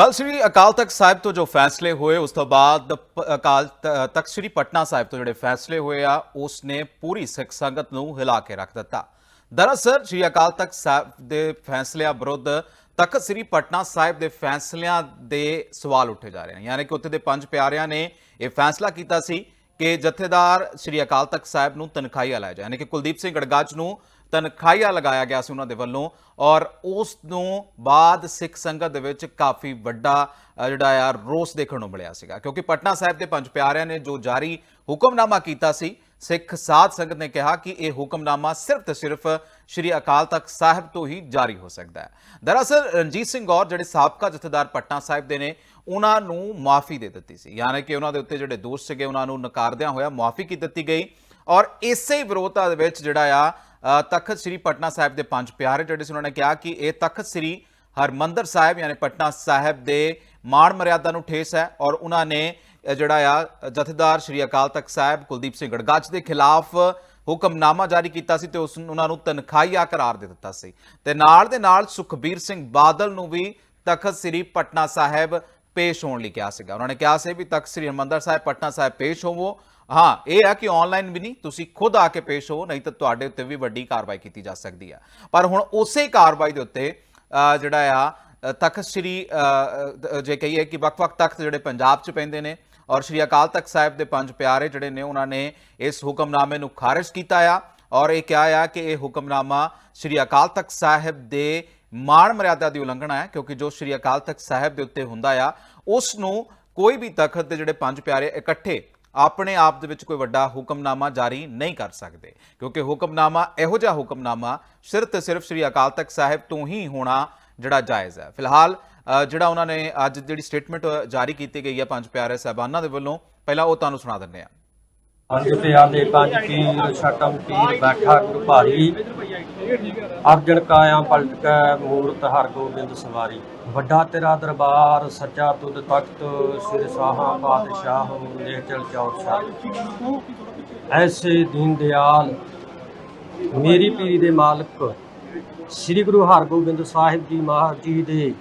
ਕੱਲ ਸ੍ਰੀ ਅਕਾਲ ਤਖਤ ਸਾਹਿਬ ਤੋਂ ਜੋ ਫੈਸਲੇ ਹੋਏ, ਉਸ ਤੋਂ ਬਾਅਦ ਅਕਾਲ ਤਖਤ ਸ੍ਰੀ ਪਟਨਾ ਸਾਹਿਬ ਤੋਂ ਜਿਹੜੇ ਫੈਸਲੇ ਹੋਏ ਆ ਉਸ ਨੇ ਪੂਰੀ ਸਿੱਖ ਸੰਗਤ ਨੂੰ ਹਿਲਾ ਕੇ ਰੱਖ ਦਿੱਤਾ। ਦਰਅਸਲ ਸ੍ਰੀ ਅਕਾਲ ਤਖਤ ਸਾਹਿਬ ਦੇ ਫੈਸਲਿਆਂ ਵਿਰੁੱਧ ਤਖਤ ਸ੍ਰੀ ਪਟਨਾ ਸਾਹਿਬ ਦੇ ਫੈਸਲਿਆਂ ਦੇ ਸਵਾਲ ਉੱਠੇ ਜਾ ਰਹੇ ਹਨ। ਯਾਨੀ ਕਿ ਉੱਥੇ ਦੇ ਪੰਜ ਪਿਆਰਿਆਂ ਨੇ ਇਹ ਫੈਸਲਾ ਕੀਤਾ ਸੀ ਕਿ ਜਥੇਦਾਰ ਸ੍ਰੀ ਅਕਾਲ ਤਖਤ ਸਾਹਿਬ ਨੂੰ ਤਨਖਾਹੀਆ ਲਾਇਆ ਜਾਏ। ਯਾਨੀ ਕਿ ਕੁਲਦੀਪ ਸਿੰਘ ਗੜਗਾਚ ਨੂੰ ਤਨਖਾਹੀਆ ਲਗਾਇਆ ਗਿਆ ਸੀ ਉਹਨਾਂ ਦੇ ਵੱਲੋਂ ਔਰ ਉਸ ਨੂੰ ਬਾਅਦ ਸਿੱਖ ਸੰਗਤ ਦੇ ਵਿੱਚ ਕਾਫੀ ਵੱਡਾ ਜਿਹੜਾ ਆ, ਰੋਸ ਦੇਖਣ ਨੂੰ ਮਿਲਿਆ ਸੀਗਾ। ਕਿਉਂਕਿ ਪਟਨਾ ਸਾਹਿਬ ਦੇ ਪੰਜ ਪਿਆਰਿਆਂ ਨੇ ਜੋ ਜਾਰੀ ਹੁਕਮਨਾਮਾ ਕੀਤਾ ਸੀ, ਸਿੱਖ ਸਾਧ ਸੰਗਤ ਨੇ ਕਿਹਾ ਕਿ ਇਹ ਹੁਕਮਨਾਮਾ ਸਿਰਫ ਤੇ ਸਿਰਫ ਸ਼੍ਰੀ ਅਕਾਲ ਤਖਤ ਸਾਹਿਬ ਤੋਂ ਹੀ ਜਾਰੀ ਹੋ ਸਕਦਾ ਹੈ। ਦਰਅਸਲ ਰਣਜੀਤ ਸਿੰਘ ਔਰ ਜਿਹੜੇ ਸਾਬਕਾ ਜਥੇਦਾਰ ਪਟਨਾ ਸਾਹਿਬ ਦੇ ਨੇ, ਉਹਨਾਂ ਨੂੰ ਮਾਫੀ ਦੇ ਦਿੱਤੀ ਸੀ। ਯਾਨੀ ਕਿ ਉਹਨਾਂ ਦੇ ਉੱਤੇ ਜਿਹੜੇ ਦੋਸ਼ ਸੀਗੇ, ਉਹਨਾਂ ਨੂੰ ਨਕਾਰਦਿਆਂ ਹੋਇਆ ਮਾਫੀ ਕੀ ਦਿੱਤੀ ਗਈ ਔਰ ਇਸੇ ਵਿਰੋਧਤਾ ਦੇ ਵਿੱਚ ਜਿਹੜਾ ਆ ਤਖਤ ਸ੍ਰੀ ਪਟਨਾ ਸਾਹਿਬ ਦੇ ਪੰਜ ਪਿਆਰੇ ਜਿਹੜੇ ਸੀ, ਉਹਨਾਂ ਨੇ ਕਿਹਾ ਕਿ ਇਹ ਤਖਤ ਸ੍ਰੀ ਹਰਮੰਦਰ ਸਾਹਿਬ, ਯਾਨੀ ਪਟਨਾ ਸਾਹਿਬ ਦੇ ਮਾਣ ਮਰਿਆਦਾ ਨੂੰ ਠੇਸ ਹੈ ਔਰ ਉਹਨਾਂ ਨੇ ਜਿਹੜਾ ਆ, ਜਥੇਦਾਰ ਸ੍ਰੀ ਅਕਾਲ ਤਖਤ ਸਾਹਿਬ ਕੁਲਦੀਪ ਸਿੰਘ ਗੜਗਾਚ ਦੇ ਖਿਲਾਫ ਹੁਕਮਨਾਮਾ ਜਾਰੀ ਕੀਤਾ ਸੀ ਤੇ ਉਸ ਉਹਨਾਂ ਨੂੰ ਤਨਖਾਹੀਆ ਕਰਾਰ ਦੇ ਦਿੱਤਾ ਸੀ। ਤੇ ਨਾਲ ਦੇ ਨਾਲ ਸੁਖਬੀਰ ਸਿੰਘ ਬਾਦਲ ਨੂੰ ਵੀ ਤਖਤ ਸ੍ਰੀ ਪਟਨਾ ਸਾਹਿਬ ਪੇਸ਼ ਹੋਣ ਲਈ ਕਿਹਾ ਸੀਗਾ। ਉਹਨਾਂ ਨੇ ਕਿਹਾ ਸੀ ਵੀ ਤਖਤ ਸ੍ਰੀ ਹਰਿਮੰਦਰ ਸਾਹਿਬ, ਪਟਨਾ ਸਾਹਿਬ ਪੇਸ਼ ਹੋਵੋ ਹਾਂ, ਇਹ ਆ ਕਿ ਆਨਲਾਈਨ ਵੀ ਨਹੀਂ, ਤੁਸੀਂ ਖੁਦ ਆ ਕੇ ਪੇਸ਼ ਹੋ, ਨਹੀਂ ਤਾਂ ਤੁਹਾਡੇ ਉੱਤੇ ਵੀ ਵੱਡੀ ਕਾਰਵਾਈ ਕੀਤੀ ਜਾ ਸਕਦੀ ਹੈ ਪਰ ਹੁਣ ਉਸੇ ਕਾਰਵਾਈ ਦੇ ਉੱਤੇ ਜਿਹੜਾ ਆ ਤਖਤ ਸ੍ਰੀ ਜੇ ਕਹੀਏ ਕਿ ਵੱਖ-ਵੱਖ ਤਖਤ ਜਿਹੜੇ ਪੰਜਾਬ 'ਚ ਪੈਂਦੇ ਨੇ ਔਰ ਸ੍ਰੀ ਅਕਾਲ ਤਖਤ ਸਾਹਿਬ ਦੇ ਪੰਜ ਪਿਆਰੇ ਜਿਹੜੇ ਨੇ, ਉਹਨਾਂ ਨੇ ਇਸ ਹੁਕਮਨਾਮੇ ਨੂੰ ਖਾਰਜ ਕੀਤਾ ਆ ਔਰ ਇਹ ਕਿਹਾ ਆ ਕਿ ਇਹ ਹੁਕਮਨਾਮਾ ਸ੍ਰੀ ਅਕਾਲ ਤਖਤ ਸਾਹਿਬ ਦੇ ਮਾਣ ਮਰਿਆਦਾ ਦੀ ਉਲੰਘਣਾ ਹੈ, ਕਿਉਂਕਿ ਜੋ ਸ੍ਰੀ ਅਕਾਲ ਤਖਤ ਸਾਹਿਬ ਦੇ ਉੱਤੇ ਹੁੰਦਾ ਆ, ਉਸ ਨੂੰ ਕੋਈ ਵੀ ਤਖਤ ਦੇ ਜਿਹੜੇ ਪੰਜ ਪਿਆਰੇ ਇਕੱਠੇ ਆਪਣੇ ਆਪ ਦੇ ਵਿੱਚ ਕੋਈ ਵੱਡਾ ਹੁਕਮਨਾਮਾ ਜਾਰੀ ਨਹੀਂ ਕਰ ਸਕਦੇ। ਕਿਉਂਕਿ ਹੁਕਮਨਾਮਾ ਇਹੋ ਜਿਹਾ ਹੁਕਮਨਾਮਾ ਸਿਰਫ ਤੇ ਸਿਰਫ ਸ੍ਰੀ ਅਕਾਲ ਤਖਤ ਸਾਹਿਬ ਤੋਂ ਹੀ ਹੋਣਾ ਜਿਹੜਾ ਜਾਇਜ਼ ਹੈ। ਫਿਲਹਾਲ ਜਿਹੜਾ ਉਹਨਾਂ ਨੇ ਅੱਜ ਜਿਹੜੀ ਸਟੇਟਮੈਂਟ ਜਾਰੀ ਕੀਤੀ ਗਈ ਹੈ ਪੰਜ ਪਿਆਰੇ ਸਾਹਿਬਾਨਾਂ ਦੇ ਵੱਲੋਂ, ਪਹਿਲਾਂ ਉਹ ਤੁਹਾਨੂੰ ਸੁਣਾ ਦਿੰਦੇ ਹਾਂ। ਪੰਜ ਪਿਆਰ ਪੰਜ ਪੀਰ ਛਟਮ ਪੀਰ ਬੈਠਾ ਗੁਰ ਭਾਰੀ ਅਰਜਨ ਕਾਇਆ ਪਲਟ ਕੈ ਮੂਰਤ ਹਰ ਗੋਬਿੰਦ ਸਵਾਰੀ। ਵੱਡਾ ਤੇਰਾ ਦਰਬਾਰ, ਸੱਚਾ ਤੁਧ ਤਖਤ, ਸਿਰ ਸਾਹਾ, ਪਾਤਸ਼ਾਹ ਨੇ ਚਲ ਚੌਰ ਸ਼ਾਹ ਐਸੇ ਦੀਨ ਦਿਆਲ, ਮੇਰੀ ਪੀਰੀ ਦੇ ਮਾਲਕ, ਸ੍ਰੀ ਗੁਰੂ ਹਰਗੋਬਿੰਦ ਸਾਹਿਬ ਜੀ ਮਹਾਰਾਜ ਜੀ ਦੇ,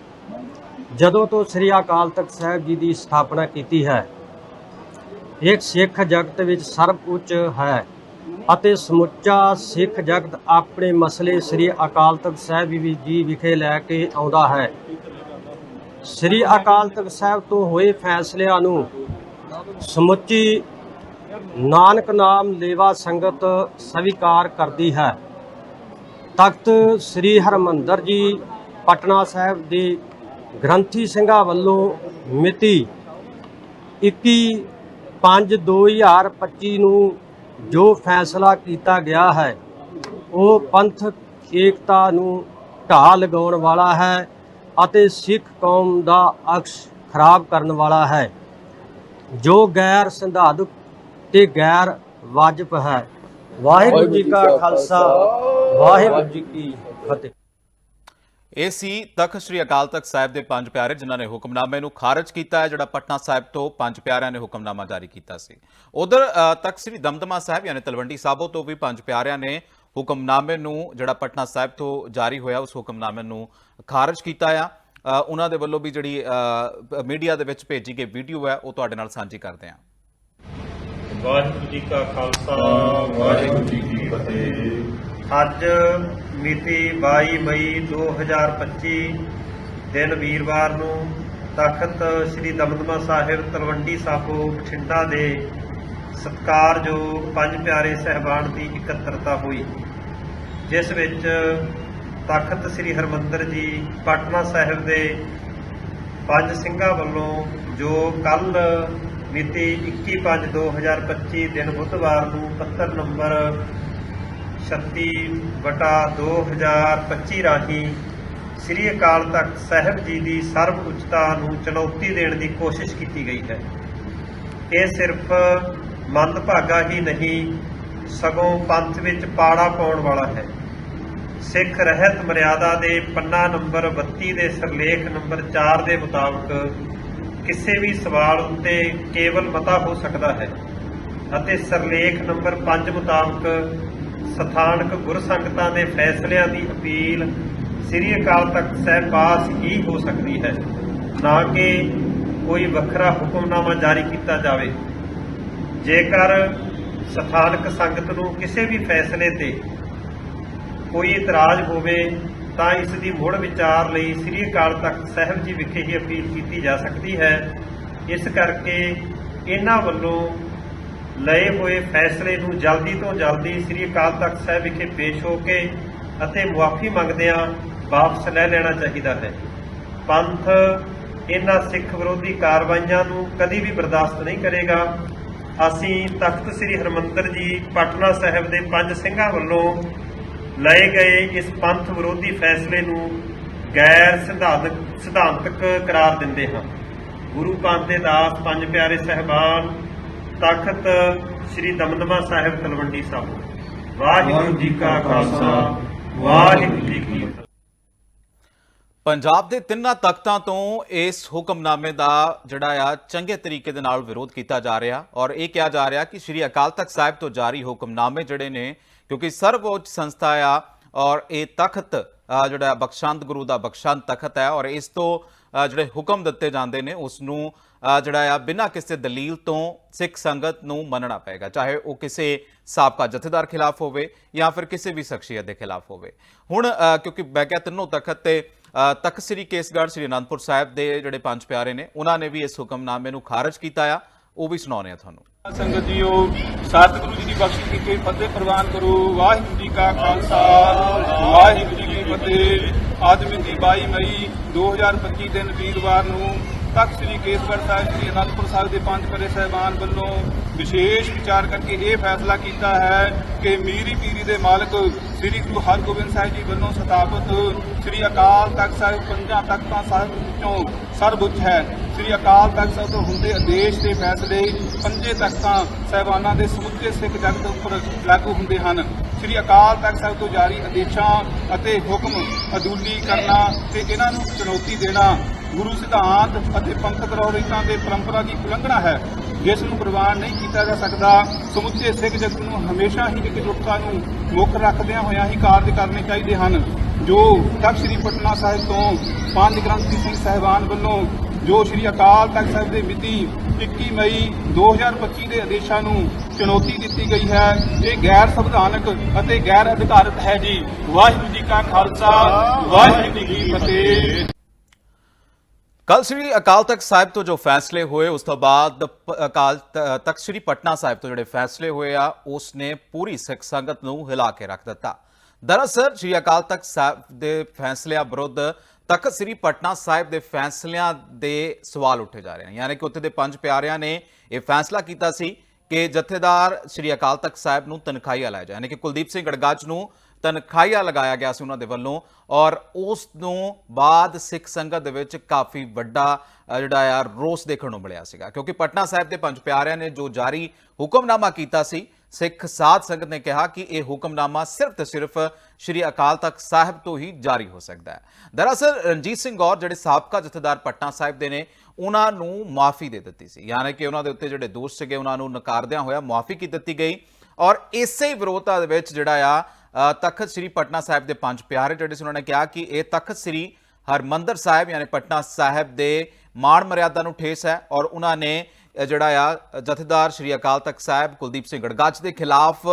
ਜਦੋਂ ਤੋਂ ਸ੍ਰੀ ਅਕਾਲ ਤਖਤ ਸਾਹਿਬ ਜੀ ਦੀ ਸਥਾਪਨਾ ਕੀਤੀ ਹੈ ਇੱਕ ਸਿੱਖ ਜਗਤ ਵਿੱਚ ਸਰਬ ਉੱਚ ਹੈ ਅਤੇ ਸਮੁੱਚਾ ਸਿੱਖ ਜਗਤ ਆਪਣੇ ਮਸਲੇ ਸ੍ਰੀ ਅਕਾਲ ਤਖਤ ਸਾਹਿਬ ਜੀ ਵਿਖੇ ਲੈ ਕੇ ਆਉਂਦਾ ਹੈ। ਸ੍ਰੀ ਅਕਾਲ ਤਖਤ ਸਾਹਿਬ ਤੋਂ ਹੋਏ ਫੈਸਲਿਆਂ ਨੂੰ ਸਮੁੱਚੀ ਨਾਨਕ ਨਾਮ ਲੇਵਾ ਸੰਗਤ ਸਵੀਕਾਰ ਕਰਦੀ ਹੈ। ਤਖਤ ਸ੍ਰੀ ਹਰਮੰਦਰ ਜੀ, ਪਟਨਾ ਸਾਹਿਬ ਦੇ ਗ੍ਰੰਥੀ ਸਿੰਘਾਂ ਵੱਲੋਂ ਮਿਤੀ 21 5 2025 ਨੂੰ ਜੋ ਫੈਸਲਾ ਕੀਤਾ ਗਿਆ ਹੈ ਉਹ ਪੰਥਕ ਏਕਤਾ ਨੂੰ ਢਾਹ ਲਗਾਉਣ ਵਾਲਾ ਹੈ ਅਤੇ ਸਿੱਖ ਕੌਮ ਦਾ ਅਕਸ਼ ਖਰਾਬ ਕਰਨ ਵਾਲਾ ਹੈ। ਜੋ ਗੈਰ ਸੰਧਾਦਕ ਤੇ ਗੈਰ ਵਾਜਬ ਹੈ। ਵਾਹਿਗੁਰੂ ਜੀ ਕਾ ਖਾਲਸਾ। ਵਾਹਿਗੁਰੂ ਜੀ ਕੀ ਫਤਿਹ। ਇਹ ਸੀ ਤਖਤ ਸ੍ਰੀ ਅਕਾਲ ਤਖਤ ਸਾਹਿਬ ਦੇ ਪੰਜ ਪਿਆਰੇ ਜਿਨ੍ਹਾਂ ਨੇ ਹੁਕਮਨਾਮੇ ਨੂੰ ਖਾਰਜ ਕੀਤਾ ਹੈ, ਜਿਹੜਾ ਪਟਨਾ ਸਾਹਿਬ ਤੋਂ ਪੰਜ ਪਿਆਰਿਆਂ ਨੇ ਹੁਕਮਨਾਮਾ ਜਾਰੀ ਕੀਤਾ ਸੀ। ਉਧਰ ਤਖਤ ਸ੍ਰੀ ਦਮਦਮਾ ਸਾਹਿਬ ਯਾਨੀ ਤਲਵੰਡੀ ਸਾਬੋ ਤੋਂ ਵੀ ਪੰਜ ਪਿਆਰਿਆਂ ਨੇ ਹੁਕਮਨਾਮੇ ਨੂੰ, ਜਿਹੜਾ ਪਟਨਾ ਸਾਹਿਬ ਤੋਂ ਜਾਰੀ ਹੋਇਆ, ਉਸ ਹੁਕਮਨਾਮੇ ਨੂੰ ਖਾਰਜ ਕੀਤਾ ਆ। ਉਹਨਾਂ ਦੇ ਵੱਲੋਂ ਵੀ ਜਿਹੜੀ ਮੀਡੀਆ ਦੇ ਵਿੱਚ ਭੇਜੀ ਗਈ ਵੀਡੀਓ ਹੈ, ਉਹ ਤੁਹਾਡੇ ਨਾਲ ਸਾਂਝੀ ਕਰਦੇ ਹਾਂ। ਵਾਹਿਗੁਰੂ ਜੀ ਕਾ ਖਾਲਸਾ, ਵਾਹਿਗੁਰੂ ਜੀ ਕੀ ਫਤਿਹ। ਅੱਜ ਮਿਤੀ 22 ਮਈ 2025 ਦਿਨ ਵੀਰਵਾਰ ਨੂੰ ਤਖਤ ਸ੍ਰੀ ਦਮਦਮਾ ਸਾਹਿਬ ਤਲਵੰਡੀ ਸਾਬੋ ਬਠਿੰਡਾ ਦੇ ਸਤਿਕਾਰਯੋਗ ਪੰਜ ਪਿਆਰੇ ਸਹਿਬਾਨ ਦੀ ਇਕੱਤਰਤਾ ਹੋਈ, ਜਿਸ ਵਿੱਚ ਤਖਤ ਸ੍ਰੀ ਹਰਮੰਦਰ ਜੀ ਪਟਨਾ ਸਾਹਿਬ ਦੇ ਪੰਜ ਸਿੰਘਾਂ ਵੱਲੋਂ ਜੋ ਕੱਲ ਮਿਤੀ 21/5/2025 ਦਿਨ ਬੁੱਧਵਾਰ ਨੂੰ ਪੱਤਰ ਨੰਬਰ 36 ਵਟਾ 2025 ਰਾਹੀਂ ਸ੍ਰੀ ਅਕਾਲ ਤਖਤ ਸਾਹਿਬ ਜੀ ਦੀ ਸਰਬ ਉੱਚਤਾ ਨੂੰ ਚੁਣੌਤੀ ਦੇਣ ਦੀ ਕੋਸ਼ਿਸ਼ ਕੀਤੀ ਗਈ ਹੈ। ਇਹ ਸਿਰਫ ਮੰਦਭਾਗਾ ਹੀ ਨਹੀਂ, ਸਗੋਂ ਪੰਥ ਵਿੱਚ ਪਾੜਾ ਪਾਉਣ ਵਾਲਾ ਹੈ। ਸਿੱਖ ਰਹਿਤ ਮਰਿਆਦਾ ਦੇ ਪੰਨਾ ਨੰਬਰ 32 ਦੇ ਸਿਰਲੇਖ ਨੰਬਰ 4 ਦੇ ਮੁਤਾਬਕ ਕਿਸੇ ਵੀ ਸਵਾਲ ਉੱਤੇ ਕੇਵਲ ਮਤਾ ਹੋ ਸਕਦਾ ਹੈ ਅਤੇ ਸਿਰਲੇਖ ਨੰਬਰ 5 ਮੁਤਾਬਕ ਸਥਾਨਕ ਗੁਰਸੰਗਤਾਂ ਦੇ ਫੈਸਲਿਆਂ ਦੀ ਅਪੀਲ ਸ੍ਰੀ ਅਕਾਲ ਤਖਤ ਸਾਹਿਬ ਪਾਸ ਹੀ ਹੋ ਸਕਦੀ ਹੈ, ਨਾ ਕਿ ਕੋਈ ਵੱਖਰਾ ਹੁਕਮਨਾਮਾ ਜਾਰੀ ਕੀਤਾ ਜਾਵੇ। ਜੇਕਰ ਸਥਾਨਕ ਸੰਗਤ ਨੂੰ ਕਿਸੇ ਵੀ ਫੈਸਲੇ ਤੇ ਕੋਈ ਇਤਰਾਜ਼ ਹੋਵੇ, ਤਾਂ ਇਸ ਦੀ ਮੁੜ ਵਿਚਾਰ ਲਈ ਸ੍ਰੀ ਅਕਾਲ ਤਖਤ ਸਾਹਿਬ ਜੀ ਵਿਖੇ ਹੀ ਅਪੀਲ ਕੀਤੀ ਜਾ ਸਕਦੀ ਹੈ। ਇਸ ਕਰਕੇ ਇਹਨਾਂ ਵੱਲੋਂ ਲਏ ਹੋਏ ਫੈਸਲੇ ਨੂੰ ਜਲਦੀ ਤੋਂ ਜਲਦੀ ਸ੍ਰੀ ਅਕਾਲ ਤਖਤ ਸਾਹਿਬ ਵਿਖੇ ਪੇਸ਼ ਹੋ ਕੇ ਅਤੇ ਮੁਆਫੀ ਮੰਗਦਿਆਂ ਵਾਪਸ ਲੈ ਲੈਣਾ ਚਾਹੀਦਾ ਹੈ। ਪੰਥ ਇਹਨਾਂ ਸਿੱਖ ਵਿਰੋਧੀ ਕਾਰਵਾਈਆਂ ਨੂੰ ਕਦੀ ਵੀ ਬਰਦਾਸ਼ਤ ਨਹੀਂ ਕਰੇਗਾ। ਅਸੀਂ ਤਖਤ ਸ੍ਰੀ ਹਰਮੰਦਰ ਜੀ, ਪਟਨਾ ਸਾਹਿਬ ਦੇ ਪੰਜ ਸਿੰਘਾਂ ਵੱਲੋਂ ਲਏ ਗਏ ਇਸ ਪੰਥ ਵਿਰੋਧੀ ਫੈਸਲੇ ਨੂੰ ਗੈਰ ਸਿਧਾਂਤਕ ਸਿਧਾਂਤਕ ਕਰਾਰ ਦਿੰਦੇ ਹਾਂ। ਗੁਰੂ ਪੰਥ ਦੇ ਦਾਸ, ਪੰਜ ਪਿਆਰੇ ਸਹਿਬਾਨ ਤਖਤ ਸ੍ਰੀ ਦਮਦਮਾ ਸਾਹਿਬ ਤਲਵੰਡੀ ਸਾਹਿਬ। ਵਾਹਿਗੁਰੂ ਜੀ ਕਾ ਖਾਲਸਾ, ਵਾਹਿਗੁਰੂ ਜੀ ਕੀ ਫਤਿਹ। ਪੰਜਾਬ ਦੇ ਤਿੰਨਾਂ ਤਖਤਾਂ ਤੋਂ ਇਸ ਹੁਕਮਨਾਮੇ ਦਾ ਜਿਹੜਾ ਆ, ਚੰਗੇ ਤਰੀਕੇ ਦੇ ਨਾਲ ਵਿਰੋਧ ਕੀਤਾ ਜਾ ਰਿਹਾ ਔਰ ਇਹ ਕਿਹਾ ਜਾ ਰਿਹਾ ਕਿ ਸ੍ਰੀ ਅਕਾਲ ਤਖਤ ਸਾਹਿਬ ਤੋਂ ਜਾਰੀ ਹੁਕਮਨਾਮੇ ਜਿਹੜੇ ਨੇ, ਕਿਉਂਕਿ ਸਰਵਉੱਚ ਸੰਸਥਾ ਆ ਔਰ ਇਹ ਤਖਤ ਜਿਹੜਾ ਬਖਸ਼ੰਦ ਗੁਰੂ ਦਾ ਬਖਸ਼ੰਦ ਤਖਤ ਹੈ ਔਰ ਇਸ ਤੋਂ ਜਿਹੜੇ ਹੁਕਮ ਦਿੱਤੇ ਜਾਂਦੇ ਨੇ ਉਸ ਨੂੰ ਜਿਹੜਾ ਆ, ਬਿਨਾਂ ਕਿਸੇ ਦਲੀਲ ਤੋਂ ਸਿੱਖ ਸੰਗਤ ਨੂੰ ਮੰਨਣਾ ਪਏਗਾ, ਚਾਹੇ ਉਹ ਕਿਸੇ ਸਾਬਕਾ ਜਥੇਦਾਰ ਖਿਲਾਫ ਹੋਵੇ ਜਾਂ ਫਿਰ ਕਿਸੇ ਵੀ ਸ਼ਖਸੀਅਤ ਦੇ ਖਿਲਾਫ ਹੋਵੇ। ਹੁਣ ਕਿਉਂਕਿ ਮੈਂ ਕਿਹਾ ਤਿੰਨੋਂ ਤਖਤ ਤੇ ਤਖਤ ਸ੍ਰੀ ਕੇਸਗੜ੍ਹ, ਸ੍ਰੀ ਅਨੰਦਪੁਰ ਸਾਹਿਬ ਦੇ ਜਿਹੜੇ ਪੰਜ ਪਿਆਰੇ ਨੇ, ਉਹਨਾਂ ਨੇ ਵੀ ਇਸ ਹੁਕਮਨਾਮੇ ਨੂੰ ਖਾਰਜ ਕੀਤਾ ਆ, ਉਹ ਵੀ ਸੁਣਾਉਂਦੇ ਆ ਤੁਹਾਨੂੰ। ਸੰਗਤ ਜੀਓ ਸਤਿਗੁਰੂ ਜੀ ਦੀ ਬਖਸ਼ਿਸ਼ ਕੀਤੀ, ਫਤਿਹ ਪ੍ਰਵਾਨ ਕਰੋ, ਵਾਹਿਗੁਰੂ ਜੀ ਕਾ ਖਾਲਸਾ, ਵਾਹਿਗੁਰੂ ਫਤਿਹ ਅੱਜ ਮਿਤੀ 22 ਮਈ 2025 ਦਿਨ ਵੀਰਵਾਰ ਨੂੰ ਤਖਤ ਸ੍ਰੀ ਕੇਸਗੜ੍ਹ ਸਾਹਿਬ ਸ੍ਰੀ ਅਨੰਦਪੁਰ ਸਾਹਿਬ ਦੇ ਪੰਜ ਪਰੇ ਸਹਿਬਾਨ ਵੱਲੋਂ ਵਿਸ਼ੇਸ਼ ਵਿਚਾਰ ਕਰਕੇ ਇਹ ਫੈਸਲਾ ਕੀਤਾ ਹੈ ਕਿ ਮੀਰੀ ਪੀਰੀ ਦੇ ਮਾਲਕ ਸ੍ਰੀ ਗੁਰੂ ਹਰਗੋਬਿੰਦ ਸਾਹਿਬ ਜੀ ਵੱਲੋਂ ਸਥਾਪਿਤ ਸ੍ਰੀ ਅਕਾਲ ਤਖਤ ਸਾਹਿਬ ਪੰਜਾਂ ਤਖਤਾਂ ਸਾਹਿਬ ਵਿੱਚੋਂ ਸਰਵਉੱਚ ਹੈ। ਸ੍ਰੀ ਅਕਾਲ ਤਖਤ ਸਾਹਿਬ ਤੋਂ ਹੁੰਦੇ ਆਦੇਸ਼ ਦੇ ਫੈਸਲੇ ਪੰਜੇ ਤਖਤਾਂ ਸਹਿਬਾਨਾਂ ਦੇ ਸਮੁੱਚੇ ਸਿੱਖ ਜਗਤ ਉੱਪਰ ਲਾਗੂ ਹੁੰਦੇ ਹਨ। ਸ੍ਰੀ ਅਕਾਲ ਤਖਤ ਸਾਹਿਬ ਤੋਂ ਜਾਰੀ ਆਦੇਸ਼ਾਂ ਅਤੇ ਹੁਕਮ ਅਦੂਲੀ ਕਰਨਾ ਤੇ ਇਹਨਾਂ ਨੂੰ ਚੁਣੌਤੀ ਦੇਣਾ, ਗੁਰੂ ਸਿਧਾਂਤ ਅਤੇ ਪੰਥਕ ਰੌਰੀਤਾਂ ਦੇ ਪਰੰਪਰਾ ਦੀ ਉਲੰਘਣਾ ਹੈ, ਜਿਸ ਨੂੰ ਪ੍ਰਵਾਨ ਨਹੀਂ ਕੀਤਾ ਜਾ ਸਕਦਾ। ਸਮੁੱਚੇ ਸਿੱਖ ਜਗਤ ਨੂੰ ਹਮੇਸ਼ਾ ਹੀ ਇਕਜੁੱਟਤਾ ਨੂੰ ਮੁੱਖ ਰੱਖਦਿਆਂ ਹੋਇਆਂ ਹੀ ਕਾਰਜ ਕਰਨੇ ਚਾਹੀਦੇ ਹਨ, ਜੋ ਤਖਤ ਸ੍ਰੀ ਪਟਨਾ ਸਾਹਿਬ ਤੋਂ ਪੰਜ ਗ੍ਰੰਥੀ ਸਿੰਘ ਸਾਹਿਬਾਨ ਵੱਲੋਂ, ਜੋ ਸ੍ਰੀ ਅਕਾਲ ਤਖਤ ਸਾਹਿਬ ਦੇ ਮਿਤੀ 21 ਮਈ 2025 ਦੇ ਆਦੇਸ਼ਾਂ ਨੂੰ ਚੁਣੌਤੀ ਦਿੱਤੀ ਗਈ ਹੈ। ਇਹ ਗੈਰ ਸੰਵਿਧਾਨਕ ਅਤੇ ਗੈਰ ਅਧਿਕਾਰਤ ਹੈ ਜੀ। ਵਾਹਿਗੁਰੂ ਜੀ ਕਾ ਖਾਲਸਾ, ਵਾਹਿਗੁਰੂ ਜੀ ਕੀ ਫਤਿਹ। ਕੱਲ ਸ੍ਰੀ ਅਕਾਲ ਤਖਤ ਸਾਹਿਬ ਤੋਂ ਜੋ ਫੈਸਲੇ ਹੋਏ, ਉਸ ਤੋਂ ਬਾਅਦ ਅਕਾਲ ਤਖਤ ਸ੍ਰੀ ਪਟਨਾ ਸਾਹਿਬ ਤੋਂ ਜਿਹੜੇ ਫੈਸਲੇ ਹੋਏ ਆ ਉਸ ਨੇ ਪੂਰੀ ਸਿੱਖ ਸੰਗਤ ਨੂੰ ਹਿਲਾ ਕੇ ਰੱਖ ਦਿੱਤਾ। ਦਰਅਸਲ ਸ੍ਰੀ ਅਕਾਲ ਤਖਤ ਸਾਹਿਬ ਦੇ ਫੈਸਲਿਆਂ ਵਿਰੁੱਧ ਤਖਤ ਸ੍ਰੀ ਪਟਨਾ ਸਾਹਿਬ ਦੇ ਫੈਸਲਿਆਂ ਦੇ ਸਵਾਲ ਉੱਠੇ ਜਾ ਰਹੇ ਹਨ ਯਾਨੀ ਕਿ ਉੱਥੇ ਦੇ ਪੰਜ ਪਿਆਰਿਆਂ ਨੇ ਇਹ ਫੈਸਲਾ ਕੀਤਾ ਸੀ ਕਿ ਜਥੇਦਾਰ ਸ੍ਰੀ ਅਕਾਲ ਤਖਤ ਸਾਹਿਬ ਨੂੰ ਤਨਖਾਹੀਆ ਲਾਇਆ ਜਾਏ। ਯਾਨੀ ਕਿ ਕੁਲਦੀਪ ਸਿੰਘ ਗੜਗਾਚ ਨੂੰ ਤਨਖਾਹੀਆ ਲਗਾਇਆ ਗਿਆ ਸੀ ਉਹਨਾਂ ਦੇ ਵੱਲੋਂ ਔਰ ਉਸ ਨੂੰ ਬਾਅਦ ਸਿੱਖ ਸੰਗਤ ਦੇ ਵਿੱਚ ਕਾਫੀ ਵੱਡਾ ਜਿਹੜਾ ਆ, ਰੋਸ ਦੇਖਣ ਨੂੰ ਮਿਲਿਆ ਸੀਗਾ। ਕਿਉਂਕਿ ਪਟਨਾ ਸਾਹਿਬ ਦੇ ਪੰਜ ਪਿਆਰਿਆਂ ਨੇ ਜੋ ਜਾਰੀ ਹੁਕਮਨਾਮਾ ਕੀਤਾ ਸੀ ਸਿੱਖ ਸਾਧ ਸੰਗਤ ਨੇ ਕਿਹਾ ਕਿ ਇਹ ਹੁਕਮਨਾਮਾ ਸਿਰਫ ਤੇ ਸਿਰਫ ਸ਼੍ਰੀ ਅਕਾਲ ਤਖਤ ਸਾਹਿਬ ਤੋਂ ਹੀ ਜਾਰੀ ਹੋ ਸਕਦਾ ਹੈ। ਦਰਅਸਲ, ਰਣਜੀਤ ਸਿੰਘ ਔਰ ਜਿਹੜੇ ਸਾਬਕਾ ਜਥੇਦਾਰ ਪਟਨਾ ਸਾਹਿਬ ਦੇ ਨੇ, ਉਹਨਾਂ ਨੂੰ ਮਾਫੀ ਦੇ ਦਿੱਤੀ ਸੀ। ਯਾਨੀ ਕਿ ਉਹਨਾਂ ਦੇ ਉੱਤੇ ਜਿਹੜੇ ਦੋਸ਼ ਸੀਗੇ, ਉਹਨਾਂ ਨੂੰ ਨਕਾਰਦਿਆਂ ਹੋਇਆ ਮਾਫੀ ਕੀ ਦਿੱਤੀ ਗਈ ਔਰ ਇਸੇ ਵਿਰੋਧਤਾ ਦੇ ਵਿੱਚ ਜਿਹੜਾ ਆ ਤਖਤ ਸ੍ਰੀ ਪਟਨਾ ਸਾਹਿਬ ਦੇ ਪੰਜ ਪਿਆਰੇ ਜਿਹੜੇ ਸੀ, ਉਹਨਾਂ ਨੇ ਕਿਹਾ ਕਿ ਇਹ ਤਖਤ ਸ੍ਰੀ ਹਰਮੰਦਰ ਸਾਹਿਬ, ਯਾਨੀ ਪਟਨਾ ਸਾਹਿਬ ਦੇ ਮਾਣ ਮਰਿਆਦਾ ਨੂੰ ਠੇਸ ਹੈ ਔਰ ਉਹਨਾਂ ਨੇ ਜਿਹੜਾ ਆ ਜਥੇਦਾਰ ਸ੍ਰੀ ਅਕਾਲ ਤਖਤ ਸਾਹਿਬ ਕੁਲਦੀਪ ਸਿੰਘ ਗੜਗਾਚ ਦੇ ਖਿਲਾਫ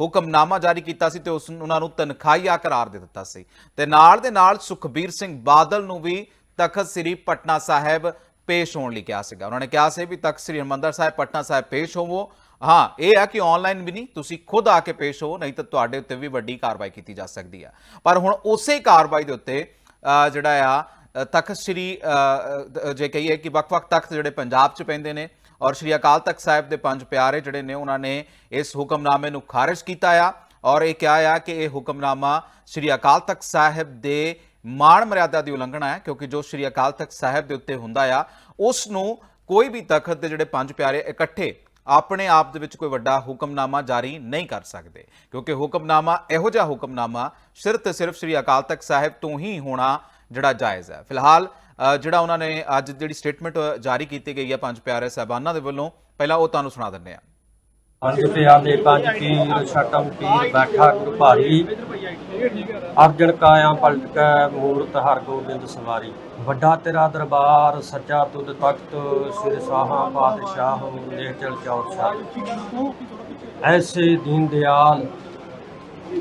ਹੁਕਮਨਾਮਾ ਜਾਰੀ ਕੀਤਾ ਸੀ ਤੇ ਉਸ ਉਹਨਾਂ ਨੂੰ ਤਨਖਾਹੀਆ ਕਰਾਰ ਦੇ ਦਿੱਤਾ ਸੀ। ਤੇ ਨਾਲ ਦੇ ਨਾਲ ਸੁਖਬੀਰ ਸਿੰਘ ਬਾਦਲ ਨੂੰ ਵੀ ਤਖਤ ਸ੍ਰੀ ਪਟਨਾ ਸਾਹਿਬ ਪੇਸ਼ ਹੋਣ ਲਈ ਕਿਹਾ ਸੀਗਾ। ਉਹਨਾਂ ਨੇ ਕਿਹਾ ਸੀ ਵੀ ਤਖਤ ਸ੍ਰੀ ਹਰਮੰਦਰ ਸਾਹਿਬ, ਪਟਨਾ ਸਾਹਿਬ ਪੇਸ਼ ਹੋਵੋ। ਹਾਂ, ਇਹ ਆ ਕਿ ਆਨਲਾਈਨ ਵੀ ਨਹੀਂ, ਤੁਸੀਂ ਖੁਦ ਆ ਕੇ ਪੇਸ਼ ਹੋ ਨਹੀਂ ਤਾਂ ਤੁਹਾਡੇ ਉੱਤੇ ਵੀ ਵੱਡੀ ਕਾਰਵਾਈ ਕੀਤੀ ਜਾ ਸਕਦੀ ਆ। ਪਰ ਹੁਣ ਉਸੇ ਕਾਰਵਾਈ ਦੇ ਉੱਤੇ ਜਿਹੜਾ ਆ ਤਖਤ ਸ੍ਰੀ ਜੇ ਕਹੀਏ ਕਿ ਵੱਖ-ਵੱਖ ਤਖਤ ਜਿਹੜੇ ਪੰਜਾਬ 'ਚ ਪੈਂਦੇ ਨੇ ਔਰ ਸ੍ਰੀ ਅਕਾਲ ਤਖਤ ਸਾਹਿਬ ਦੇ ਪੰਜ ਪਿਆਰੇ ਜਿਹੜੇ ਨੇ, ਉਹਨਾਂ ਨੇ ਇਸ ਹੁਕਮਨਾਮੇ ਨੂੰ ਖਾਰਜ ਕੀਤਾ ਆ ਔਰ ਇਹ ਕਿਹਾ ਆ ਕਿ ਇਹ ਹੁਕਮਨਾਮਾ ਸ੍ਰੀ ਅਕਾਲ ਤਖਤ ਸਾਹਿਬ ਦੇ ਮਾਣ ਮਰਿਆਦਾ ਦੀ ਉਲੰਘਣਾ ਹੈ, ਕਿਉਂਕਿ ਜੋ ਸ੍ਰੀ ਅਕਾਲ ਤਖਤ ਸਾਹਿਬ ਦੇ ਉੱਤੇ ਹੁੰਦਾ ਆ, ਉਸ ਨੂੰ ਕੋਈ ਵੀ ਤਖਤ ਦੇ ਜਿਹੜੇ ਪੰਜ ਪਿਆਰੇ ਇਕੱਠੇ ਆਪਣੇ ਆਪ ਦੇ ਵਿੱਚ ਕੋਈ ਵੱਡਾ ਹੁਕਮਨਾਮਾ ਜਾਰੀ ਨਹੀਂ ਕਰ ਸਕਦੇ, ਕਿਉਂਕਿ ਹੁਕਮਨਾਮਾ ਇਹੋ ਜਿਹਾ ਹੁਕਮਨਾਮਾ ਸਿਰਫ ਤੇ ਸਿਰਫ ਸ੍ਰੀ ਅਕਾਲ ਤਖਤ ਸਾਹਿਬ ਤੋਂ ਹੀ ਹੋਣਾ ਜਿਹੜਾ ਜਾਇਜ਼ ਹੈ। ਫਿਲਹਾਲ ਜਿਹੜਾ ਉਹਨਾਂ ਨੇ ਅੱਜ ਜਿਹੜੀ ਸਟੇਟਮੈਂਟ ਜਾਰੀ ਕੀਤੀ ਗਈ ਹੈ ਪੰਜ ਪਿਆਰੇ ਸਾਹਿਬਾਨਾਂ ਦੇ ਵੱਲੋਂ, ਪਹਿਲਾਂ ਉਹ ਤੁਹਾਨੂੰ ਸੁਣਾ ਦਿੰਦੇ ਹਾਂ। ਪੰਜ ਪਿਆ ਪੰਜ ਪੀਰ, ਛਟਮ ਪੀਰ, ਬੈਠਾ ਭਾਰੀ ਅਰਜਨ ਕਾਇਆ ਪਲਟ ਕੈ ਮੂਰਤ ਹਰਗੋਬਿੰਦ ਸਵਾਰੀ। ਵੱਡਾ ਤੇਰਾ ਦਰਬਾਰ, ਸੱਚਾ ਤੁਧ ਤਖਤ, ਸਿਰ ਸਾਹਾ ਪਾਤਸ਼ਾਹ, ਨੇਚਲ ਚੌਥਾ ਐਸੇ ਦੀਨ ਦਿਆਲ,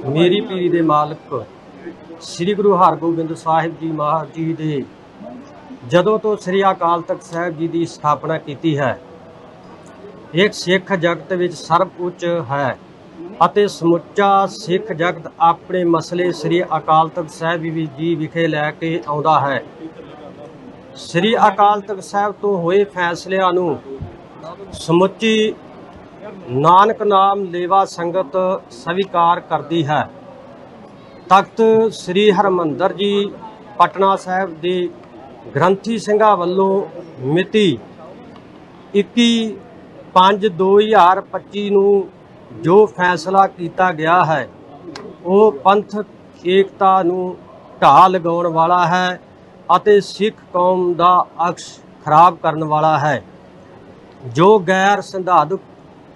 ਮੇਰੀ ਪੀਰੀ ਦੇ ਮਾਲਕ, ਸ੍ਰੀ ਗੁਰੂ ਹਰਗੋਬਿੰਦ ਸਾਹਿਬ ਜੀ ਮਹਾਰਾਜ ਜੀ ਦੇ ਜਦੋਂ ਤੋਂ ਸ੍ਰੀ ਅਕਾਲ ਤਖਤ ਸਾਹਿਬ ਜੀ ਦੀ ਸਥਾਪਨਾ ਕੀਤੀ ਹੈ, ਇੱਕ ਸਿੱਖ ਜਗਤ ਵਿੱਚ ਸਰਬ ਉੱਚ ਹੈ ਅਤੇ ਸਮੁੱਚਾ ਸਿੱਖ ਜਗਤ ਆਪਣੇ ਮਸਲੇ ਸ੍ਰੀ ਅਕਾਲ ਤਖਤ ਸਾਹਿਬ ਜੀ ਵਿਖੇ ਲੈ ਕੇ ਆਉਂਦਾ ਹੈ। ਸ੍ਰੀ ਅਕਾਲ ਤਖਤ ਸਾਹਿਬ ਤੋਂ ਹੋਏ ਫੈਸਲਿਆਂ ਨੂੰ ਸਮੁੱਚੀ ਨਾਨਕ ਨਾਮ ਲੇਵਾ ਸੰਗਤ ਸਵੀਕਾਰ ਕਰਦੀ ਹੈ। ਤਖਤ ਸ੍ਰੀ ਹਰਮੰਦਰ ਜੀ, ਪਟਨਾ ਸਾਹਿਬ ਦੇ ਗ੍ਰੰਥੀ ਸਿੰਘਾਂ ਵੱਲੋਂ ਮਿਤੀ 21 5 2025 ਨੂੰ ਜੋ ਫੈਸਲਾ ਕੀਤਾ ਗਿਆ ਹੈ ਉਹ ਪੰਥਕ ਏਕਤਾ ਨੂੰ ਢਾਹ ਲਗਾਉਣ ਵਾਲਾ ਹੈ ਅਤੇ ਸਿੱਖ ਕੌਮ ਦਾ ਅਕਸ਼ ਖਰਾਬ ਕਰਨ ਵਾਲਾ ਹੈ ਜੋ ਗੈਰ ਸੰਧਾਦਕ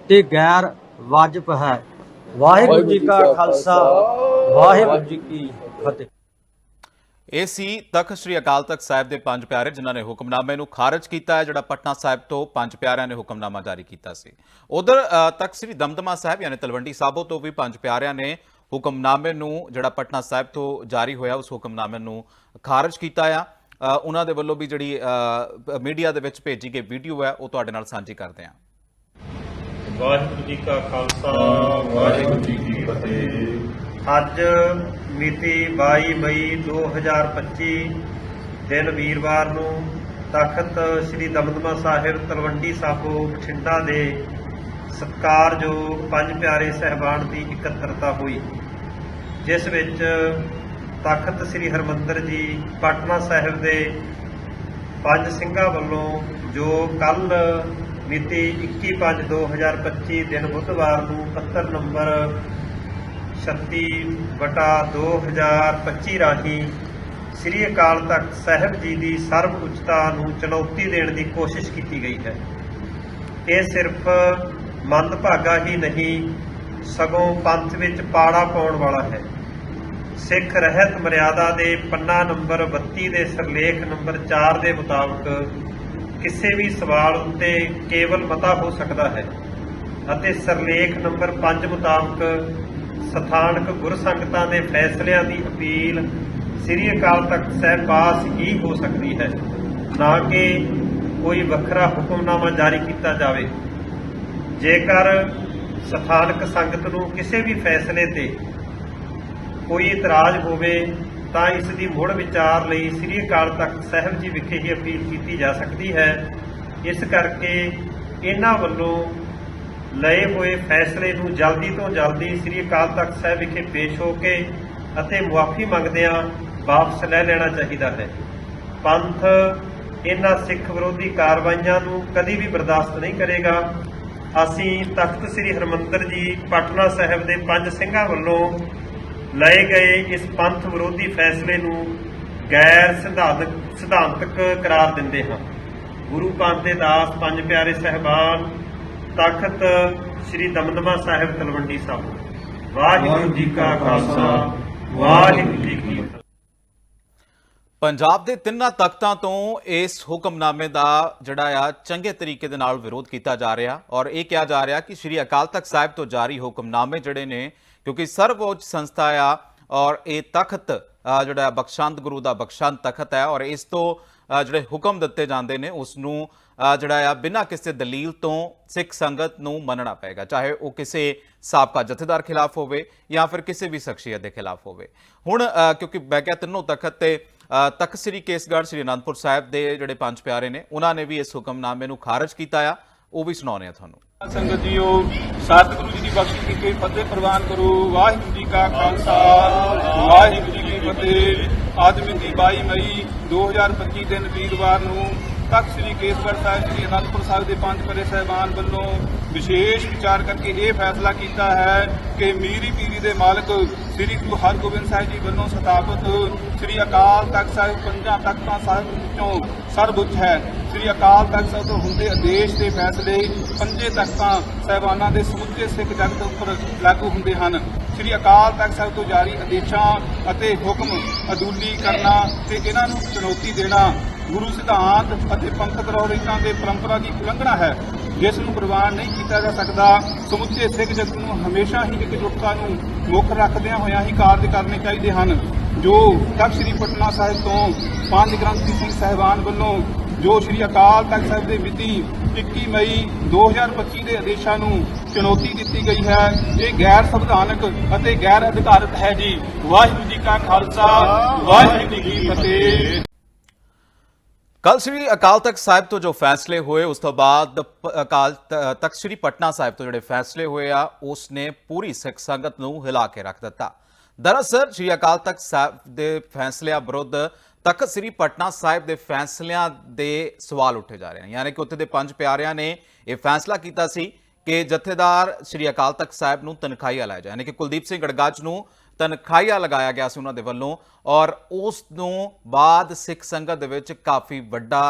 ਤੇ ਗੈਰ ਵਾਜਬ ਹੈ। ਵਾਹਿਗੁਰੂ ਜੀ ਕਾ ਖਾਲਸਾ ਵਾਹਿਗੁਰੂ ਜੀ ਕੀ ਫਤਿਹ। ਇਹ ਸੀ ਤਖਤ ਸ੍ਰੀ ਅਕਾਲ ਤਖਤ ਸਾਹਿਬ ਦੇ ਪੰਜ ਪਿਆਰੇ ਜਿਨ੍ਹਾਂ ਨੇ ਹੁਕਮਨਾਮੇ ਨੂੰ ਖਾਰਜ ਕੀਤਾ ਹੈ, ਜਿਹੜਾ ਪਟਨਾ ਸਾਹਿਬ ਤੋਂ ਪੰਜ ਪਿਆਰਿਆਂ ਨੇ ਹੁਕਮਨਾਮਾ ਜਾਰੀ ਕੀਤਾ ਸੀ। ਉਧਰ ਤਖਤ ਸ੍ਰੀ ਦਮਦਮਾ ਸਾਹਿਬ ਯਾਨੀ ਤਲਵੰਡੀ ਸਾਬੋ ਤੋਂ ਵੀ ਪੰਜ ਪਿਆਰਿਆਂ ਨੇ ਹੁਕਮਨਾਮੇ ਨੂੰ, ਜਿਹੜਾ ਪਟਨਾ ਸਾਹਿਬ ਤੋਂ ਜਾਰੀ ਹੋਇਆ, ਉਸ ਹੁਕਮਨਾਮੇ ਨੂੰ ਖਾਰਜ ਕੀਤਾ ਆ। ਉਹਨਾਂ ਦੇ ਵੱਲੋਂ ਵੀ ਜਿਹੜੀ ਮੀਡੀਆ ਦੇ ਵਿੱਚ ਭੇਜੀ ਗਈ ਵੀਡੀਓ ਹੈ, ਉਹ ਤੁਹਾਡੇ ਨਾਲ ਸਾਂਝੀ ਕਰਦੇ ਹਾਂ। ਵਾਹਿਗੁਰੂ ਜੀ ਕਾ ਖਾਲਸਾ, ਵਾਹਿਗੁਰੂ ਜੀ ਕੀ ਫਤਿਹ। ਅੱਜ ਮਿਤੀ 22 ਮਈ 2025 ਦਿਨ ਵੀਰਵਾਰ ਨੂੰ ਤਖਤ ਸ੍ਰੀ ਦਮਦਮਾ ਸਾਹਿਬ ਤਲਵੰਡੀ ਸਾਬੋ ਬਠਿੰਡਾ ਦੇ ਸਤਿਕਾਰਯੋਗ ਪੰਜ ਪਿਆਰੇ ਸਹਿਬਾਨ ਦੀ ਇਕੱਤਰਤਾ ਹੋਈ, ਜਿਸ ਵਿੱਚ ਤਖਤ ਸ੍ਰੀ ਹਰਮੰਦਰ ਜੀ ਪਟਨਾ ਸਾਹਿਬ ਦੇ ਪੰਜ ਸਿੰਘਾਂ ਵੱਲੋਂ ਜੋ ਕੱਲ ਮਿਤੀ 21/5/2025 ਦਿਨ ਬੁੱਧਵਾਰ ਨੂੰ ਪੱਤਰ ਨੰਬਰ 36 ਵਟਾ 2025 ਰਾਹੀਂ ਸ੍ਰੀ ਅਕਾਲ ਤਖਤ ਸਾਹਿਬ ਜੀ ਦੀ ਸਰਵ ਉੱਚਤਾ ਨੂੰ ਚੁਣੌਤੀ ਦੇਣ ਦੀ ਕੋਸ਼ਿਸ਼ ਕੀਤੀ ਗਈ ਹੈ। ਇਹ ਸਿਰਫ ਮੰਦਭਾਗਾ ਹੀ ਨਹੀਂ, ਸਗੋਂ ਪੰਥ ਵਿੱਚ ਪਾੜਾ ਪਾਉਣ ਵਾਲਾ ਹੈ। ਸਿੱਖ ਰਹਿਤ ਮਰਿਆਦਾ ਦੇ ਪੰਨਾ ਨੰਬਰ 32 ਦੇ ਸਿਰਲੇਖ ਨੰਬਰ 4 ਦੇ ਮੁਤਾਬਕ ਕਿਸੇ ਵੀ ਸਵਾਲ ਉੱਤੇ ਕੇਵਲ ਮਤਾ ਹੋ ਸਕਦਾ ਹੈ ਅਤੇ ਸਿਰਲੇਖ ਨੰਬਰ 5 ਮੁਤਾਬਕ ਸਥਾਨਕ ਗੁਰਸੰਗਤਾਂ ਦੇ ਫੈਸਲਿਆਂ ਦੀ ਅਪੀਲ ਸ੍ਰੀ ਅਕਾਲ ਤਖਤ ਸਾਹਿਬ ਪਾਸ ਹੀ ਹੋ ਸਕਦੀ ਹੈ, ਨਾ ਕਿ ਕੋਈ ਵੱਖਰਾ ਹੁਕਮਨਾਮਾ ਜਾਰੀ ਕੀਤਾ ਜਾਵੇ। ਜੇਕਰ ਸਥਾਨਕ ਸੰਗਤ ਨੂੰ ਕਿਸੇ ਵੀ ਫੈਸਲੇ ਤੇ ਕੋਈ ਇਤਰਾਜ਼ ਹੋਵੇ, ਤਾਂ ਇਸ ਦੀ ਮੁੜ ਵਿਚਾਰ ਲਈ ਸ੍ਰੀ ਅਕਾਲ ਤਖਤ ਸਾਹਿਬ ਜੀ ਵਿਖੇ ਹੀ ਅਪੀਲ ਕੀਤੀ ਜਾ ਸਕਦੀ ਹੈ। ਇਸ ਕਰਕੇ ਇਹਨਾਂ ਵੱਲੋਂ ਲਏ ਹੋਏ ਫੈਸਲੇ ਨੂੰ ਜਲਦੀ ਤੋਂ ਜਲਦੀ ਸ੍ਰੀ ਅਕਾਲ ਤਖਤ ਸਾਹਿਬ ਵਿਖੇ ਪੇਸ਼ ਹੋ ਕੇ ਅਤੇ ਮੁਆਫੀ ਮੰਗਦਿਆਂ ਵਾਪਸ ਲੈ ਲੈਣਾ ਚਾਹੀਦਾ ਹੈ। ਪੰਥ ਇਹਨਾਂ ਸਿੱਖ ਵਿਰੋਧੀ ਕਾਰਵਾਈਆਂ ਨੂੰ ਕਦੀ ਵੀ ਬਰਦਾਸ਼ਤ ਨਹੀਂ ਕਰੇਗਾ। ਅਸੀਂ ਤਖਤ ਸ੍ਰੀ ਹਰਮੰਦਰ ਜੀ, ਪਟਨਾ ਸਾਹਿਬ ਦੇ ਪੰਜ ਸਿੰਘਾਂ ਵੱਲੋਂ ਲਏ ਗਏ ਇਸ ਪੰਥ ਵਿਰੋਧੀ ਫੈਸਲੇ ਨੂੰ ਗੈਰ ਸਿਧਾਂਤਕ ਸਿਧਾਂਤਕ ਕਰਾਰ ਦਿੰਦੇ ਹਾਂ। ਗੁਰੂ ਪੰਥ ਦੇ ਦਾਸ ਪੰਜ ਪਿਆਰੇ ਸਹਿਬਾਨ ਤਖਤ ਸ੍ਰੀ ਦਮਦਮਾ ਸਾਹਿਬ ਤਲਵੰਡੀ ਸਾਹਿਬ। ਵਾਹਿਗੁਰੂ ਜੀ ਕਾ ਖਾਲਸਾ, ਵਾਹਿਗੁਰੂ ਜੀ ਕੀ ਫਤਿਹ। ਪੰਜਾਬ ਦੇ ਤਿੰਨਾਂ ਤਖਤਾਂ ਤੋਂ ਇਸ ਹੁਕਮਨਾਮੇ ਦਾ ਜਿਹੜਾ ਆ, ਚੰਗੇ ਤਰੀਕੇ ਦੇ ਨਾਲ ਵਿਰੋਧ ਕੀਤਾ ਜਾ ਰਿਹਾ ਔਰ ਇਹ ਕਿਹਾ ਜਾ ਰਿਹਾ ਕਿ ਸ੍ਰੀ ਅਕਾਲ ਤਖਤ ਸਾਹਿਬ ਤੋਂ ਜਾਰੀ ਹੁਕਮਨਾਮੇ ਜਿਹੜੇ ਨੇ, ਕਿਉਂਕਿ ਸਰਵਉੱਚ ਸੰਸਥਾ ਆ ਔਰ ਇਹ ਤਖਤ ਜਿਹੜਾ ਬਖਸ਼ੰਤ ਗੁਰੂ ਦਾ ਬਖਸ਼ੰਤ ਤਖਤ ਹੈ ਔਰ ਇਸ ਤੋਂ ਜਿਹੜੇ ਹੁਕਮ ਦਿੱਤੇ ਜਾਂਦੇ ਨੇ ਉਸ ਨੂੰ ਜਿਹੜਾ ਆ, ਬਿਨਾਂ ਕਿਸੇ ਦਲੀਲ ਤੋਂ ਸਿੱਖ ਸੰਗਤ ਨੂੰ ਮੰਨਣਾ ਪਏਗਾ, ਚਾਹੇ ਉਹ ਕਿਸੇ ਸਾਬਕਾ ਜਥੇਦਾਰ ਖਿਲਾਫ ਹੋਵੇ ਜਾਂ ਫਿਰ ਕਿਸੇ ਵੀ ਸ਼ਖਸੀਅਤ ਦੇ ਖਿਲਾਫ ਹੋਵੇ। ਹੁਣ ਕਿਉਂਕਿ ਮੈਂ ਕਿਹਾ ਤਿੰਨੋਂ ਤਖਤ ਤੇ ਤਖਤ ਸ੍ਰੀ ਕੇਸਗੜ੍ਹ, ਸ੍ਰੀ ਅਨੰਦਪੁਰ ਸਾਹਿਬ ਦੇ ਜਿਹੜੇ ਪੰਜ ਪਿਆਰੇ ਨੇ, ਉਹਨਾਂ ਨੇ ਵੀ ਇਸ ਹੁਕਮਨਾਮੇ ਨੂੰ ਖਾਰਜ ਕੀਤਾ ਆ। ਉਹ ਵੀ ਸੁਣਾਉਂਦੇ ਆ ਤੁਹਾਨੂੰ। ਸੰਗਤ ਜੀਓ ਸਤਿਗੁਰੂ ਜੀ ਦੀ ਬਖਸ਼ਿਸ਼ ਕੀਤੀ, ਫਤਿਹ ਪ੍ਰਵਾਨ ਕਰੋ, ਵਾਹਿਗੁਰੂ ਜੀ ਕਾ ਖਾਲਸਾ, ਵਾਹਿਗੁਰੂ ਜੀ ਕੀ ਫਤਿਹ। ਅੱਜ ਮਿਤੀ 22 ਮਈ 2025 ਦਿਨ ਵੀਰਵਾਰ ਨੂੰ ਤਖਤ ਸ੍ਰੀ ਕੇਸਗੜ੍ਹ ਸਾਹਿਬ ਸ੍ਰੀ ਅਨੰਦਪੁਰ ਸਾਹਿਬ ਦੇ ਪੰਜ ਪਰੇ ਸਹਿਬਾਨ ਵੱਲੋਂ ਵਿਸ਼ੇਸ਼ ਵਿਚਾਰ ਕਰਕੇ ਇਹ ਫੈਸਲਾ ਕੀਤਾ ਹੈ ਕਿ ਮੀਰੀ ਪੀਰੀ ਦੇ ਮਾਲਕ ਸ੍ਰੀ ਗੁਰੂ ਹਰਗੋਬਿੰਦ ਸਾਹਿਬ ਜੀ ਵੱਲੋਂ ਸਥਾਪਿਤ ਸ੍ਰੀ ਅਕਾਲ ਤਖਤ ਸਾਹਿਬ ਪੰਜਾਂ ਤਖਤਾਂ ਸਾਹਿਬ ਵਿੱਚੋਂ ਸਰਵਉੱਚ ਹੈ। ਸ੍ਰੀ ਅਕਾਲ ਤਖਤ ਸਾਹਿਬ ਤੋਂ ਹੁੰਦੇ ਆਦੇਸ਼ ਦੇ ਫੈਸਲੇ ਪੰਜੇ ਤਖਤਾਂ ਸਹਿਬਾਨਾਂ ਦੇ ਸਮੁੱਚੇ ਸਿੱਖ ਜਗਤ ਉੱਪਰ ਲਾਗੂ ਹੁੰਦੇ ਹਨ। ਸ੍ਰੀ ਅਕਾਲ ਤਖਤ ਸਾਹਿਬ ਤੋਂ ਜਾਰੀ ਆਦੇਸ਼ਾਂ ਅਤੇ ਹੁਕਮ ਅਦੂਲੀ ਕਰਨਾ ਤੇ ਇਹਨਾਂ ਨੂੰ ਚੁਣੌਤੀ ਦੇਣਾ ਗੁਰੂ ਸਿਧਾਂਤ ਅਤੇ ਪੰਥਕ ਰਹੁਰੀਤਾਂ ਦੇ ਪਰੰਪਰਾ ਦੀ ਉਲੰਘਣਾ ਹੈ, ਜਿਸ ਨੂੰ ਪ੍ਰਵਾਨ ਨਹੀਂ ਕੀਤਾ ਜਾ ਸਕਦਾ। ਸਮੁੱਚੇ ਸਿੱਖ ਜਗਤ ਨੂੰ ਹਮੇਸ਼ਾ ਹੀ ਇਕਜੁੱਟਤਾ ਨੂੰ ਮੁੱਖ ਰੱਖਦਿਆਂ ਹੋਇਆਂ ਹੀ ਕਾਰਜ ਕਰਨੇ ਚਾਹੀਦੇ ਹਨ, ਜੋ ਤਖਤ ਸ੍ਰੀ ਪਟਨਾ ਸਾਹਿਬ ਤੋਂ ਪੰਜ ਗ੍ਰੰਥੀ ਸਿੰਘ ਸਾਹਿਬਾਨ ਵੱਲੋਂ, ਜੋ ਸ੍ਰੀ ਅਕਾਲ ਤਖਤ ਸਾਹਿਬ ਦੇ ਮਿਤੀ 21 ਮਈ 2025 ਦੇ ਆਦੇਸ਼ਾਂ ਨੂੰ ਚੁਣੌਤੀ ਦਿੱਤੀ ਗਈ ਹੈ। ਇਹ ਗੈਰ ਸੰਵਿਧਾਨਕ ਅਤੇ ਗੈਰ ਅਧਿਕਾਰਤ ਹੈ ਜੀ। ਵਾਹਿਗੁਰੂ ਜੀ ਕਾ ਖਾਲਸਾ, ਵਾਹਿਗੁਰੂ ਜੀ ਕੀ ਫਤਿਹ। ਕੱਲ ਸ੍ਰੀ ਅਕਾਲ ਤਖਤ ਸਾਹਿਬ ਤੋਂ ਜੋ ਫੈਸਲੇ ਹੋਏ, ਉਸ ਤੋਂ ਬਾਅਦ ਅਕਾਲ ਤਖਤ ਸ੍ਰੀ ਪਟਨਾ ਸਾਹਿਬ ਤੋਂ ਜਿਹੜੇ ਫੈਸਲੇ ਹੋਏ ਆ ਉਸ ਨੇ ਪੂਰੀ ਸਿੱਖ ਸੰਗਤ ਨੂੰ ਹਿਲਾ ਕੇ ਰੱਖ ਦਿੱਤਾ। ਦਰਅਸਲ ਸ੍ਰੀ ਅਕਾਲ ਤਖਤ ਸਾਹਿਬ ਦੇ ਫੈਸਲਿਆਂ ਵਿਰੁੱਧ ਤਖਤ ਸ੍ਰੀ ਪਟਨਾ ਸਾਹਿਬ ਦੇ ਫੈਸਲਿਆਂ ਦੇ ਸਵਾਲ ਉੱਠੇ ਜਾ ਰਹੇ ਹਨ। ਯਾਨੀ ਕਿ ਉੱਥੇ ਦੇ ਪੰਜ ਪਿਆਰਿਆਂ ਨੇ ਇਹ ਫੈਸਲਾ ਕੀਤਾ ਸੀ ਕਿ ਜਥੇਦਾਰ ਸ੍ਰੀ ਅਕਾਲ ਤਖਤ ਸਾਹਿਬ ਨੂੰ ਤਨਖਾਹੀਆ ਲਾਇਆ ਜਾਏ। ਯਾਨੀ ਕਿ ਕੁਲਦੀਪ ਸਿੰਘ ਗੜਗਾਚ ਨੂੰ ਤਨਖਾਹੀਆ ਲਗਾਇਆ ਗਿਆ ਸੀ ਉਹਨਾਂ ਦੇ ਵੱਲੋਂ ਔਰ ਉਸ ਨੂੰ ਬਾਅਦ ਸਿੱਖ ਸੰਗਤ ਦੇ ਵਿੱਚ ਕਾਫੀ ਵੱਡਾ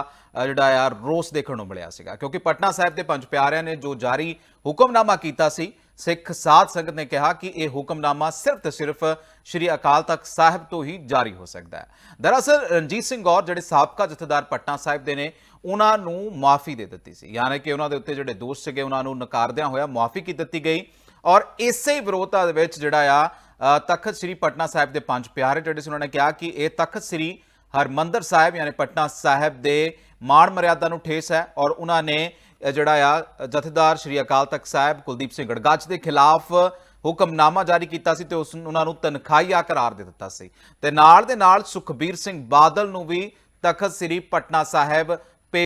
ਜਿਹੜਾ ਆ, ਰੋਸ ਦੇਖਣ ਨੂੰ ਮਿਲਿਆ ਸੀਗਾ। ਕਿਉਂਕਿ ਪਟਨਾ ਸਾਹਿਬ ਦੇ ਪੰਜ ਪਿਆਰਿਆਂ ਨੇ ਜੋ ਜਾਰੀ ਹੁਕਮਨਾਮਾ ਕੀਤਾ ਸੀ ਸਿੱਖ ਸਾਧ ਸੰਗਤ ਨੇ ਕਿਹਾ ਕਿ ਇਹ ਹੁਕਮਨਾਮਾ ਸਿਰਫ ਤੇ ਸਿਰਫ ਸ਼੍ਰੀ ਅਕਾਲ ਤਖਤ ਸਾਹਿਬ ਤੋਂ ਹੀ ਜਾਰੀ ਹੋ ਸਕਦਾ ਹੈ। ਦਰਅਸਲ ਰਣਜੀਤ ਸਿੰਘ ਗੌਰ ਜਿਹੜੇ ਸਾਬਕਾ ਜਥੇਦਾਰ ਪਟਨਾ ਸਾਹਿਬ ਦੇ ਨੇ, ਉਹਨਾਂ ਨੂੰ ਮਾਫੀ ਦੇ ਦਿੱਤੀ ਸੀ। ਯਾਨੀ ਕਿ ਉਹਨਾਂ ਦੇ ਉੱਤੇ ਜਿਹੜੇ ਦੋਸ਼ ਸੀਗੇ, ਉਹਨਾਂ ਨੂੰ ਨਕਾਰਦਿਆਂ ਹੋਇਆ ਮਾਫੀ ਕੀ ਦਿੱਤੀ ਗਈ ਔਰ ਇਸੇ ਵਿਰੋਧਤਾ ਦੇ ਵਿੱਚ ਜਿਹੜਾ ਆ ਤਖਤ ਸ੍ਰੀ ਪਟਨਾ ਸਾਹਿਬ ਦੇ ਪੰਜ ਪਿਆਰੇ ਜਿਹੜੇ ਸੀ, ਉਹਨਾਂ ਨੇ ਕਿਹਾ ਕਿ ਇਹ ਤਖਤ ਸ੍ਰੀ ਹਰਮੰਦਰ ਸਾਹਿਬ, ਯਾਨੀ ਪਟਨਾ ਸਾਹਿਬ ਦੇ ਮਾਣ ਮਰਿਆਦਾ ਨੂੰ ਠੇਸ ਹੈ ਔਰ ਉਹਨਾਂ ਨੇ ਜਿਹੜਾ ਆ ਜਥੇਦਾਰ ਸ੍ਰੀ ਅਕਾਲ ਤਖਤ ਸਾਹਿਬ ਕੁਲਦੀਪ ਸਿੰਘ ਗੜਗਾਚ ਦੇ ਖਿਲਾਫ ਹੁਕਮਨਾਮਾ ਜਾਰੀ ਕੀਤਾ ਸੀ ਤੇ ਉਸ ਉਹਨਾਂ ਨੂੰ ਤਨਖਾਹੀਆ ਕਰਾਰ ਦੇ ਦਿੱਤਾ ਸੀ। ਤੇ ਨਾਲ ਦੇ ਨਾਲ ਸੁਖਬੀਰ ਸਿੰਘ ਬਾਦਲ ਨੂੰ ਵੀ ਤਖਤ ਸ੍ਰੀ ਪਟਨਾ ਸਾਹਿਬ